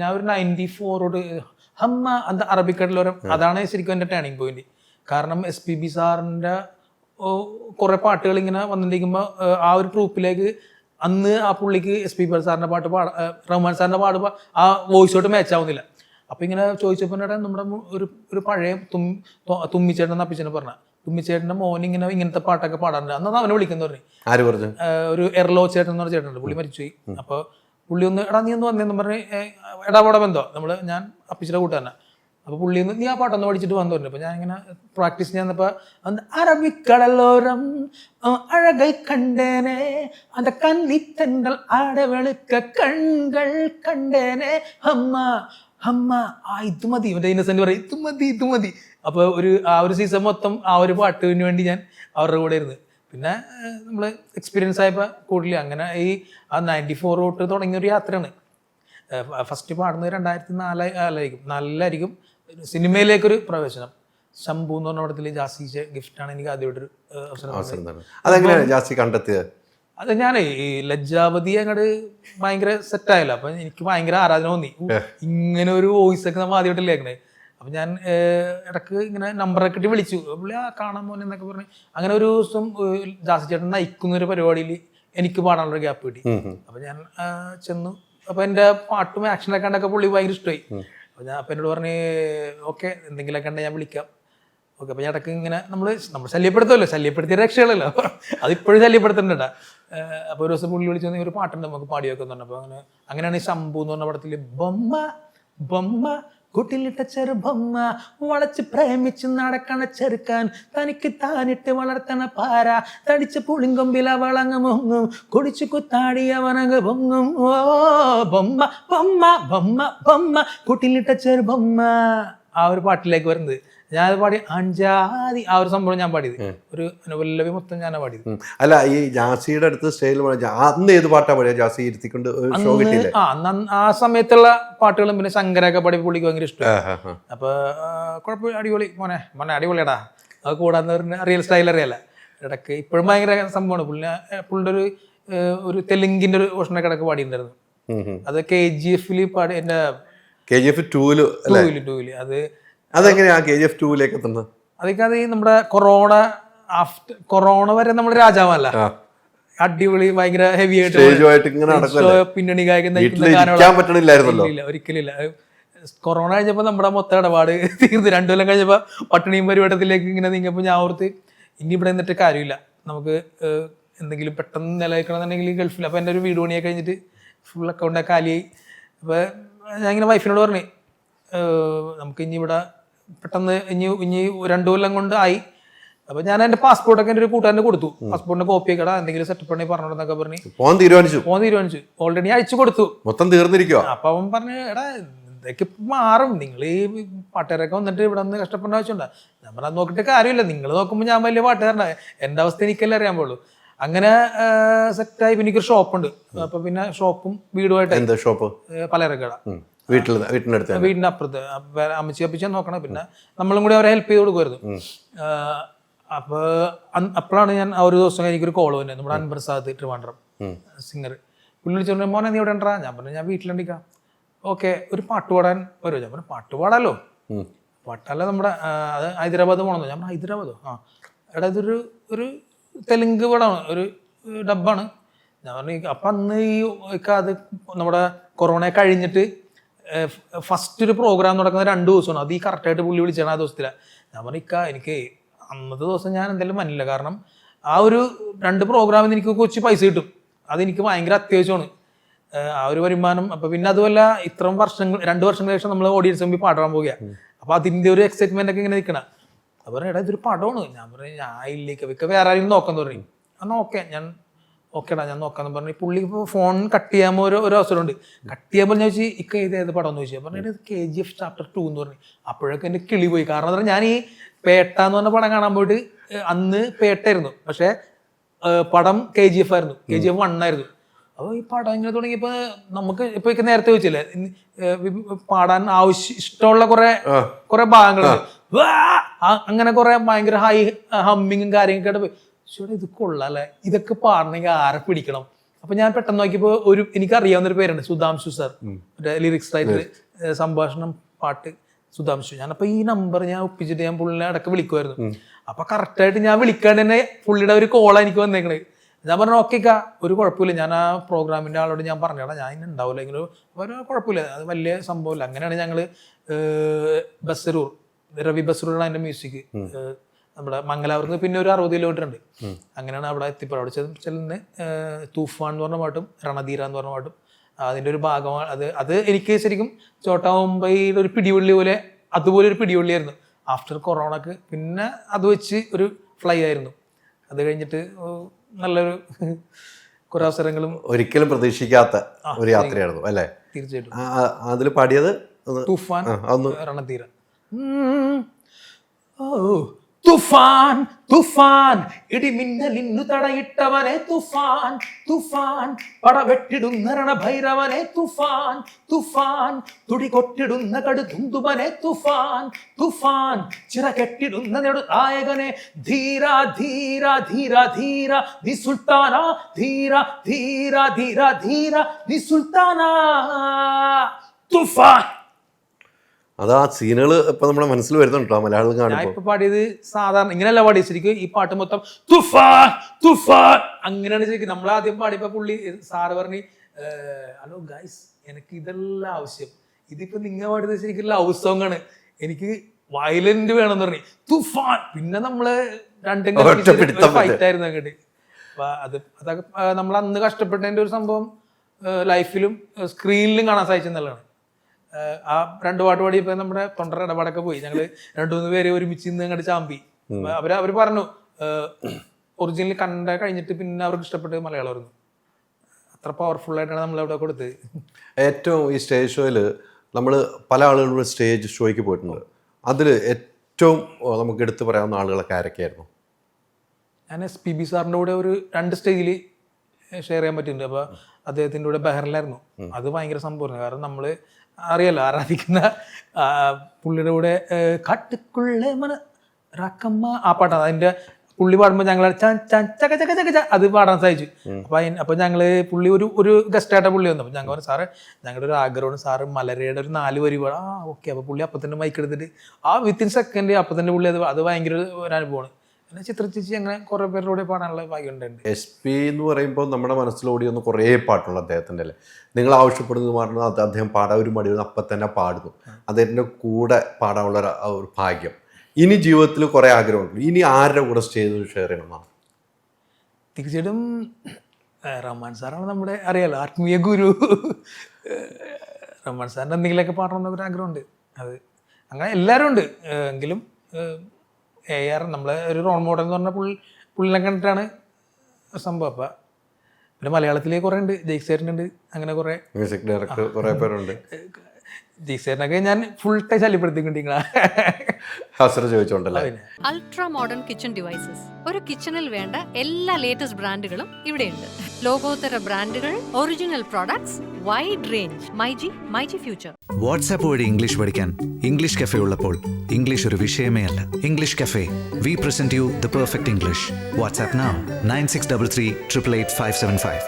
ഞാൻ ഒരു നയന്റി ഫോറോട് ഹമ്മ അത് അറബിക്കടലോരം. അതാണ് ശരിക്കും എന്റെ ടേണിംഗ് പോയിന്റ് കാരണം എസ് പി ബി സാറിന്റെ കുറേ പാട്ടുകൾ ഇങ്ങനെ വന്നിരിക്കുമ്പോൾ ആ ഒരു ട്രൂപ്പിലേക്ക് അന്ന് ആ പുള്ളിക്ക് എസ് പി ബി സാറിന്റെ പാട്ട് പാട റഹ്മാൻ സാറിന്റെ പാട്ട് ആ വോയിസോട്ട് മാച്ച് ആവുന്നില്ല. അപ്പം ഇങ്ങനെ ചോദിച്ചപ്പോൾ നമ്മുടെ ഒരു ഒരു പഴയ തും തുമ്മിച്ചേട്ടൻ അപ്പിച്ചനെ പറഞ്ഞ തുമ്മിച്ചേട്ടന്റെ മോൻ ഇങ്ങനെ ഇങ്ങനത്തെ പാട്ടൊക്കെ പാടാറുണ്ട്. അന്ന് അവനെ വിളിക്കുന്നു പറഞ്ഞു. ഒരു എർലോ ചേട്ടൻ എന്ന് പറഞ്ഞ ചേട്ടനുണ്ട്. പുള്ളി മരിച്ചുപോയി. അപ്പോൾ പുള്ളി ഒന്ന് എടാ നീ ഒന്ന് വന്നേന്ന് പറഞ്ഞ് എടാ പോടെ ബന്ധോ നമ്മൾ ഞാൻ അപ്പിച്ചിടെ കൂട്ടുതന്നെ അപ്പൊ പുള്ളി ഒന്ന് നീ ആ പാട്ടൊന്ന് പഠിച്ചിട്ട് വന്നു പറഞ്ഞു. അപ്പൊ ഞാൻ ഇങ്ങനെ പ്രാക്ടീസ് ചെയ്യുന്നപ്പോൾ അന്ന് അറബിക്കടലോരം അഴകൈ കണ്ടേനെ അത് കന്നിത്തണ്ടൽ ആടവെളുക്ക കൺകൾ കണ്ടേനെ. അമ്മ അമ്മ ആ ഇത് മതി. ഇവന്റെ ഇന്നസെന്റ് പറയും ഇത് മതി ഇത് മതി. അപ്പോൾ ഒരു ആ ഒരു സീസൺ മൊത്തം ആ ഒരു പാട്ടിന് വേണ്ടി ഞാൻ അവരുടെ കൂടെ ഇരുന്ന് പിന്നെ നമ്മൾ എക്സ്പീരിയൻസ് ആയപ്പോൾ കൂടുതൽ അങ്ങനെ ഈ ആ നയന്റി ഫോർ തൊട്ട് തുടങ്ങിയ ഒരു യാത്രയാണ്. ഫസ്റ്റ് പാടുന്നത് രണ്ടായിരത്തി നാല് നാലായിരിക്കും നാലിലായിരിക്കും സിനിമയിലേക്കൊരു പ്രവേശനം. ശംഭു എന്ന് പറഞ്ഞ പടത്തിൽ ഗിഫ്റ്റ് ആണ് എനിക്ക് ആദ്യമായിട്ടൊരു അവസരം അതെങ്ങനെയാണ് ജാസ്തി കണ്ടെത്തിയത്? അത് ഞാൻ ഈ ലജ്ജാവതി അങ്ങോട്ട് ഭയങ്കര സെറ്റായല്ലോ അപ്പൊ എനിക്ക് ഭയങ്കര ആരാധന തോന്നി. ഇങ്ങനെ ഒരു വോയിസ് ഒക്കെ നമ്മൾ ആദ്യമായിട്ട് കേൾക്കണേ. അപ്പൊ ഞാൻ ഇടയ്ക്ക് ഇങ്ങനെ നമ്പറൊക്കെ ഇട്ട് വിളിച്ചു. പുള്ളി ആ കാണാൻ മോനെ എന്നൊക്കെ പറഞ്ഞ് അങ്ങനെ ഒരു ദിവസം ജാസി ചേട്ടൻ നയിക്കുന്ന ഒരു പരിപാടിയിൽ എനിക്ക് പാടാനുള്ള ഗ്യാപ്പ് കിട്ടി. അപ്പൊ ഞാൻ ചെന്നു. അപ്പൊ എന്റെ പാട്ടും ആക്ഷനൊക്കെ കണ്ടൊക്കെ പുള്ളി ഭയങ്കര ഇഷ്ടമായി. അപ്പൊ ഞാൻ അപ്പൊ എന്നോട് പറഞ്ഞ് ഓക്കെ എന്തെങ്കിലുമൊക്കെ ഉണ്ടെങ്കിൽ ഞാൻ വിളിക്കാം. ഓക്കെ അപ്പൊ ഞാൻ ഇടയ്ക്ക് ഇങ്ങനെ നമ്മൾ നമ്മൾ ശല്യപ്പെടുത്തുമല്ലോ. ശല്യപ്പെടുത്തിയ രക്ഷകളല്ലോ? അതിപ്പോഴും ശല്യപ്പെടുത്തുന്നുണ്ടാ. അപ്പോൾ ഒരു ദിവസം പുള്ളി വിളിച്ചു ഒരു പാട്ടുണ്ട് നമുക്ക് പാടി വെക്കുന്നുണ്ട് അപ്പോൾ അങ്ങനെ അങ്ങനെയാണ് ഈ ശംഭു എന്ന് പറഞ്ഞ പടത്തിൽ ബൊമ്മ ബൊമ്മ കുട്ടിലിട്ട ചെറുബൊമ്മ വളച്ച് പ്രേമിച്ച് നടക്കണ ചെറുക്കാൻ തനിക്ക് താനിട്ട് വളർത്തണ പാര തടിച്ച പുളിങ്കൊമ്പില വളങ്ങ മുങ്ങും കുടിച്ചു വനങ്ങ് പൊങ്ങും. ഓ ബൊമ്മ ബൊമ്മ ബൊമ്മ ബൊമ്മ കുട്ടിലിട്ട ചെറുബൊമ്മ. ആ ഒരു പാട്ടിലേക്ക് വരുന്നത്. ഞാനത് പാടി അഞ്ചാതി ആ ഒരു സംഭവം ഞാൻ പാടിയത്. ഒരു അനുപല്ലവി മൊത്തം ഞാനാ പാടിയത്. അല്ല ഈ ജാസിയുടെ അടുത്ത് സ്റ്റൈൽ അന്ന് ഏത് പാട്ടാ പാടിയ? ജാസി ഇരുത്തിക്കൊണ്ട് ഷോ കിട്ടിയില്ലേ? ആ ആ സമയത്തുള്ള പാട്ടുകളും പിന്നെ ശങ്കരൊക്കെ പാടി പുള്ളിക്ക് ഭയങ്കര ഇഷ്ടം. ആ, ആ, ആ. അപ്പൊ കുഴപ്പമില്ല അടിപൊളി മോനെ മോനെ അടിപൊളിയടാ. അത് കൂടാന്ന് പറഞ്ഞ റിയൽ സ്റ്റൈൽ അറിയാല. ഇടയ്ക്ക് ഇപ്പോഴും ഭയങ്കര സംഭവമാണ്. പുള്ളി പുള്ളിന്റെ ഒരു ഒരു തെലുങ്കിന്റെ ഒരു ഓഷനൊക്കെ ഇടയ്ക്ക് പാടിയിട്ടുണ്ടായിരുന്നു. അത് കെ ജി എഫിൽ പാടി എന്റെ കെ ജി എഫ് ടൂൽ ടൂൽ അത് അതെങ്ങനെയാ കെ ജി എഫ് ടൂവിലേക്ക് എത്തുന്നത്? അതൊക്കെ അത് ഈ നമ്മുടെ കൊറോണ ആഫ്റ്റർ കൊറോണ വരെ നമ്മൾ രാജാവല്ല. അടിപൊളി ഭയങ്കര ഹെവി ആയിട്ട് പിന്നണി ഗായകൻ നയിക്കുന്ന വീട്ടിൽ ഗാനങ്ങളാ. ഇരിക്കാൻ പറ്റണില്ലായിരുന്നല്ലോ. ഇല്ല, ഇല്ല, ഒരിക്കലും ഇല്ല അത് കൊറോണ കഴിഞ്ഞപ്പോൾ നമ്മുടെ മൊത്ത ഇടപാട് തീർന്നു. രണ്ടു കൊല്ലം കഴിഞ്ഞപ്പോൾ പട്ടിണിയും പരിപാടത്തിലേക്ക് ഇങ്ങനെ നീങ്ങിയപ്പോ ഞാൻ ഓർത്ത് ഇനി ഇവിടെ നിന്നിട്ട് കാര്യമില്ല. നമുക്ക് എന്തെങ്കിലും പെട്ടെന്ന് നിലനിൽക്കണമെന്നുണ്ടെങ്കിൽ ഗൾഫിൽ. അപ്പോൾ എന്റെ ഒരു വീട് പണിയൊക്കെ കഴിഞ്ഞിട്ട് ഫുൾ അക്കൗണ്ടൊക്കെ കാലിയായി അപ്പോൾ ഞാൻ ഇങ്ങനെ വൈഫിനോട് പറഞ്ഞു നമുക്ക് ഇനി ഇവിടെ പെട്ടെന്ന് ഇനി ഇനി രണ്ടു കൊല്ലം കൊണ്ട് ആയി. അപ്പൊ ഞാൻ എന്റെ പാസ്പോർട്ടൊക്കെ എന്റെ ഒരു കൂട്ടുകാരന് കൊടുത്തു. പാസ്പോർട്ടിന്റെ കോപ്പി ഒക്കെ എന്തെങ്കിലും സെറ്റപ്പ് ഉണ്ടെങ്കിൽ പറഞ്ഞോണ്ടെന്നൊക്കെ പറഞ്ഞ്. പോകാൻ തീരുമാനിച്ചു. പോകാൻ തീരുമാനിച്ചു. ഓൾറെഡി അയച്ചു കൊടുത്തു. മൊത്തം തീർന്നിരിക്കുക അപ്പൊ അവൻ പറഞ്ഞു എടാ ഇതൊക്കെ മാറും. നിങ്ങൾ ഈ പാട്ടുകാരൊക്കെ വന്നിട്ട് ഇവിടെ നിന്ന് കഷ്ടപ്പെടേണ്ട ആവശ്യമുണ്ടോ. നമ്മൾ അത് നോക്കിയിട്ട് കാര്യമില്ല. നിങ്ങൾ നോക്കുമ്പോൾ ഞാൻ വലിയ പാട്ടുകാരനാ. എന്റെ അവസ്ഥ എനിക്കല്ലേ അറിയാൻ പാടുള്ളൂ. അങ്ങനെ സെറ്റായി പിന്നെ എനിക്കൊരു ഷോപ്പുണ്ട് അപ്പൊ പിന്നെ ഷോപ്പും വീടുമായിട്ട്. എന്താ ഷോപ്പ് പലചരക്കട വീട്ടിൽ വീട്ടിനടുത്ത് വീടിന്റെ അപ്പുറത്ത്. അപ്പൊ അമ്മച്ചി അപ്പിച്ചാൽ നോക്കണം. പിന്നെ നമ്മളും കൂടി അവരെ ഹെൽപ്പ് ചെയ്ത് കൊടുക്കുമായിരുന്നു. അപ്പോൾ അപ്പോഴാണ് ഞാൻ ആ ഒരു ദിവസം എനിക്കൊരു കോൾ വന്നെ നമ്മുടെ അൻപ്രസാദ് സാദ് ട്രിവാൻഡ്രം സിംഗർ പുള്ളി ചോദിച്ചു മോനെ നീ ഇവിടെ ഉണ്ടാ? ഞാൻ പറഞ്ഞു ഞാൻ വീട്ടിലുണ്ടിക്കാം. ഓക്കെ ഒരു പാട്ട് പാടാൻ വരുമോ? ഞാൻ പറഞ്ഞു പാട്ട് പാടാലോ? പാട്ടല്ല നമ്മുടെ അത് ഹൈദരാബാദ് പോകണമെന്നോ ഞാൻ പറഞ്ഞു ഹൈദരാബാദോ? ആ. എടാ ഇതൊരു ഒരു തെലുങ്ക് പടമാണ് ഒരു ഡബ്ബാണ്. ഞാൻ പറഞ്ഞു "ഈ- അപ്പം അന്ന് ഈ അത് നമ്മുടെ കൊറോണ കഴിഞ്ഞിട്ട് ഫസ്റ്റ് ഒരു പ്രോഗ്രാം നടക്കുന്ന രണ്ട് ദിവസമാണ്. അത് ഈ കറക്റ്റായിട്ട് പുള്ളി വിളിച്ചാണ് ആ ദിവസത്തിലാണ് ഞാൻ പറഞ്ഞിക്ക എനിക്ക് അന്നത്തെ ദിവസം ഞാൻ എന്തായാലും മനില്ല കാരണം ആ ഒരു രണ്ട് പ്രോഗ്രാമിന് എനിക്ക് കൊച്ചു പൈസ കിട്ടും. അതെനിക്ക് ഭയങ്കര അത്യാവശ്യമാണ്. ആ ഒരു വരുമാനം. അപ്പൊ പിന്നെ അതുമല്ല ഇത്രയും വർഷങ്ങൾ രണ്ട് വർഷങ്ങൾക്ക് ശേഷം നമ്മൾ ഓഡിയൻസ് മുമ്പിൽ പാടാൻ പോകുക അപ്പൊ അതിന്റെ ഒരു എക്സൈറ്റ്മെന്റ് ഒക്കെ ഇങ്ങനെ നിൽക്കണം അപ്പൊ പറഞ്ഞു എടാ ഇതൊരു പടമാണ്. ഞാൻ പറഞ്ഞു ഞാൻ ഇല്ലേക്ക് വെക്ക വേറെ ആരെങ്കിലും നോക്കാൻ തുടങ്ങി എന്നാ ഓക്കെ ഞാൻ ഓക്കേടാ ഞാൻ നോക്കാന്ന് പറഞ്ഞു. പുള്ളി ഇപ്പോൾ ഫോൺ കട്ട് ചെയ്യാമോ ഒരു ഒരു അവസരമുണ്ട്. കട്ട് ചെയ്യുമ്പോൾ ഞാൻ ചോദിച്ചു ഇക്ക ഇത് ഏത് പടം എന്ന് ചോദിച്ചു പറഞ്ഞു K G F chapter two എന്ന് പറഞ്ഞു. അപ്പോഴൊക്കെ എന്റെ കിളി പോയി. കാരണം എന്ന് പറഞ്ഞാൽ ഞാൻ ഈ പേട്ട എന്ന് പറഞ്ഞ പടം കാണാൻ പോയിട്ട് അന്ന് പേട്ടായിരുന്നു പക്ഷേ പടം കെ ജി എഫ് ആയിരുന്നു. കെ ജി എഫ് വൺ ആയിരുന്നു. അപ്പോൾ ഈ പടം ഇങ്ങനെ തുടങ്ങിയപ്പോൾ നമുക്ക് ഇപ്പോൾ ഇക്കെ നേരത്തെ ചോദിച്ചില്ലേ പാടാൻ ആവശ്യം ഇഷ്ടമുള്ള കുറെ കുറെ ഭാഗങ്ങളുണ്ട്. അങ്ങനെ കുറെ ഭയങ്കര ഹൈ ഹമ്മിങ്ങും കാര്യങ്ങളൊക്കെ ആയിട്ട് പോയി. ഇത് കൊള്ളാല്ലേ ഇതൊക്കെ പാടണമെങ്കിൽ ആരെ പിടിക്കണം? അപ്പൊ ഞാൻ പെട്ടെന്ന് നോക്കിയപ്പോൾ ഒരു എനിക്ക് അറിയാവുന്ന ഒരു പേരുണ്ട് സുധാംശു സർ. മറ്റേ ലിറിക്സ് റൈറ്റർ സംഭാഷണം പാട്ട് സുധാംശു. ഞാനപ്പോ ഈ നമ്പർ ഞാൻ ഒപ്പിച്ചിട്ട് ഞാൻ പുള്ളിനെ അടക്കം വിളിക്കുമായിരുന്നു അപ്പൊ കറക്റ്റായിട്ട് ഞാൻ വിളിക്കാണ്ട് തന്നെ പുള്ളിയുടെ ഒരു കോളാണ് എനിക്ക് വന്നേക്കണേ. ഞാൻ പറഞ്ഞു കാ ഒരു കുഴപ്പമില്ല. ഞാൻ ആ പ്രോഗ്രാമിന്റെ ആളോട് ഞാൻ പറഞ്ഞാടാ ഞാൻ ഇന്ന് ഉണ്ടാവില്ല എങ്കിലും ഒരു കുഴപ്പമില്ല. അത് വലിയ സംഭവമില്ല. അങ്ങനെയാണ് ഞങ്ങൾ ബസറൂർ രവി ബസറൂറാണ് അതിന്റെ മ്യൂസിക് നമ്മുടെ മംഗലാപുരത്ത് പിന്നെ ഒരു അറുപത് കിലോമീറ്റർ ഉണ്ട് അങ്ങനെയാണ് അവിടെ എത്തിപ്പോൾ അവിടെ ചെന്ന് തൂഫാൻ എന്ന് പറഞ്ഞ പാട്ടും രണധീര എന്ന് പറഞ്ഞ പാട്ടും. അതിന്റെ ഒരു ഭാഗമാണ് അത് അത് എനിക്ക് ശരിക്കും ചോട്ടാ മുംബൈയുടെ ഒരു പിടിവള്ളി പോലെ അതുപോലെ ഒരു പിടിവള്ളിയായിരുന്നു ആഫ്റ്റർ കൊറോണക്ക് പിന്നെ അത് വെച്ച് ഒരു ഫ്ലൈ ആയിരുന്നു. അത് കഴിഞ്ഞിട്ട് നല്ലൊരു കുറെ അവസരങ്ങളും ഒരിക്കലും പ്രതീക്ഷിക്കാത്ത ഒരു യാത്രയായിരുന്നു അല്ലേ? തീർച്ചയായിട്ടും. അതിൽ പാടിയത് തൂഫാൻ രണധീര. ഓ തുഫാൻ തുഫാൻ ഇടിമിന്നലിന്നു തടയിട്ടവനെ തുഫാൻ തുഫാൻ പടവെട്ടിടുന്ന രണഭൈരവനെ തുഫാൻ തുഫാൻ തുടികൊട്ടിടുന്ന കടുതുന്തുമനെ തുഫാൻ തുഫാൻ ചിറ കെട്ടിടുന്ന നെടുനായകനെ ധീര ധീര ധീര ധീര നി സുൽത്താന ധീര ധീര ധീര ധീര നി സുൽത്താന. തുഫാൻ. അത് ആ സീനുകൾ ഇപ്പൊ നമ്മുടെ മനസ്സിൽ വരുന്നുണ്ടോ മലയാളം കാണുമ്പോൾ ഇപ്പൊ പാടിയത് സാധാരണ ഇങ്ങനെയല്ല പാടി ശരിക്കും ഈ പാട്ട് മൊത്തം തുഫാൻ തുഫാൻ അങ്ങനെയാണ് ശരിക്കും. നമ്മൾ ആദ്യം പാടിയപ്പോ പുള്ളി സാറ് പറഞ്ഞു ഹലോ ഗൈസ് എനിക്ക് ഇതെല്ലാം ആവശ്യം. ഇതിപ്പോ നിങ്ങൾ പാടിയത് ശരിക്കും ലവ് സോങ് ആണ്. എനിക്ക് വയലന്റ് വേണമെന്ന് പറഞ്ഞു. തുഫാൻ. പിന്നെ നമ്മൾ രണ്ടും ഫൈറ്റ് ആയിരുന്നു അങ്ങോട്ട്. അത് അതൊക്കെ നമ്മൾ അന്ന് കഷ്ടപ്പെട്ടതിന്റെ ഒരു സംഭവം ലൈഫിലും സ്ക്രീനിലും കാണാൻ സാധിച്ചെന്നുള്ളതാണ് ആ രണ്ട് പാട്ട് പാടിയപ്പോ നമ്മുടെ തൊണ്ടർ ഇടപാടൊക്കെ പോയി. ഞങ്ങൾ രണ്ടു മൂന്ന് പേര് ഒരുമിച്ച് ഇന്ന് അങ്ങോട്ട് ചാമ്പി. അവർ അവർ പറഞ്ഞു ഒറിജിനൽ കണ്ട കഴിഞ്ഞിട്ട് പിന്നെ അവർക്ക് ഇഷ്ടപ്പെട്ടത് മലയാളമായിരുന്നു അത്ര പവർഫുൾ ആയിട്ടാണ് നമ്മൾ അവിടെ കൊടുത്തത്. ഏറ്റവും ഈ സ്റ്റേജ് ഷോയിൽ നമ്മൾ പല ആളുകളുടെ സ്റ്റേജ് ഷോയ്ക്ക് പോയിട്ടുണ്ട്. അതിൽ ഏറ്റവും നമുക്ക് എടുത്തു പറയാവുന്ന ആളുകളൊക്കെ ആരൊക്കെയായിരുന്നു? ഞാൻ എസ് പി ബി സാറിന്റെ കൂടെ ഒരു രണ്ട് സ്റ്റേജിൽ ഷെയർ ചെയ്യാൻ പറ്റുന്നുണ്ട് അപ്പൊ അദ്ദേഹത്തിന്റെ കൂടെ ബഹറിലായിരുന്നു. അത് ഭയങ്കര സംഭവമായിരുന്നു കാരണം നമ്മൾ അറിയാലോ ആരാധിക്കുന്ന പുള്ളിയുടെ കൂടെ കട്ടുക്കുള്ള മന റക്കമ്മ ആ പാട്ടാണ് അതിന്റെ പുള്ളി പാടുമ്പോൾ ഞങ്ങൾ ച- ച- ചക ചക ചക ച അത് പാടാൻ സാധിച്ചു. അപ്പൊ അതിന് അപ്പൊ ഞങ്ങൾ പുള്ളി ഒരു ഒരു ഗസ്റ്റായിട്ട് പുള്ളി വന്നു അപ്പൊ ഞങ്ങൾ പറഞ്ഞു സാറ് ഞങ്ങളുടെ ഒരു ആഗ്രഹമാണ് സാറ് മലരയുടെ ഒരു നാല് വരി പാടാം. ആ ഓക്കെ അപ്പൊ പുള്ളി അപ്പം തന്നെ മൈക്ക് എടുത്തിട്ട് ആ വിത്തിൻ സെക്കൻഡ് അപ്പം തന്നെ പുള്ളി അത് അത് ഭയങ്കര ഒരു അനുഭവമാണ്. പിന്നെ ചിത്രചേച്ചി അങ്ങനെ കുറേ പേരുടെ കൂടെ പാടാനുള്ള ഭാഗ്യം ഉണ്ടായിട്ടുണ്ട് എസ് പി എന്ന് പറയുമ്പോൾ നമ്മുടെ മനസ്സിലോടി ഒന്ന് കുറേ പാട്ടുള്ള അദ്ദേഹത്തിന്റെ അല്ലേ? നിങ്ങൾ ആവശ്യപ്പെടുന്നത് പറഞ്ഞാൽ അത് അദ്ദേഹം പാടാൻ ഒരു മടി അപ്പം തന്നെ പാടുന്നു. അദ്ദേഹത്തിന്റെ കൂടെ പാടാനുള്ള ഒരു- ഭാഗ്യം. ഇനി ജീവിതത്തിൽ കുറേ ആഗ്രഹമുണ്ട്. ഇനി ആരുടെ കൂടെ സ്റ്റേജ് ഷെയർ ചെയ്യണമെന്നാണ് തീർച്ചയായിട്ടും റഹ്മാൻ സാറാണ് നമ്മുടെ അറിയാലോ ആത്മീയ ഗുരു. റഹ്മാൻ സാറിന്റെ എന്തെങ്കിലുമൊക്കെ പാടണമെന്നൊരു ആഗ്രഹമുണ്ട്. അത് അങ്ങനെ എല്ലാവരും ഉണ്ട്. എങ്കിലും എ ആർ നമ്മൾ ഒരു റോൾ മോഡൽ എന്ന് പറഞ്ഞാൽ പുള്ളി പുള്ളിനെ കണ്ടിട്ടാണ് സംഭവം. അപ്പം പിന്നെ മലയാളത്തിലെ കുറേ ഉണ്ട്. ജയ്സേറിന്റെ ഉണ്ട് അങ്ങനെ കുറേ. മ്യൂസിക് ഡയറക്ടർ കുറേ പേരുണ്ട്. ജയ്സേറിനൊക്കെ ഞാൻ ഫുൾ ടൈം ശല്യപ്പെടുത്തിക്കൊണ്ട് നിങ്ങളെ ഹസർ ചോദിച്ചോണ്ടല്ലേ അൾട്രാ മോഡേൺ കിച്ചൺ ഡിവൈസസ് ഒരു കിച്ചണിൽ വേണ്ട എല്ലാ ലേറ്റസ്റ്റ് ബ്രാൻഡുകളും ഇവിടെയുണ്ട്. ലോകോത്തര ബ്രാൻഡുകൾ original products wide range myG myG future WhatsApp വഴി ഇംഗ്ലീഷ് പഠിക്കാൻ ഇംഗ്ലീഷ് കഫേ ഉള്ളപ്പോൾ ഇംഗ്ലീഷ് ഒരു വിഷയമേ അല്ല. English Cafe we present you the perfect English WhatsApp nine six double three triple eight five seven five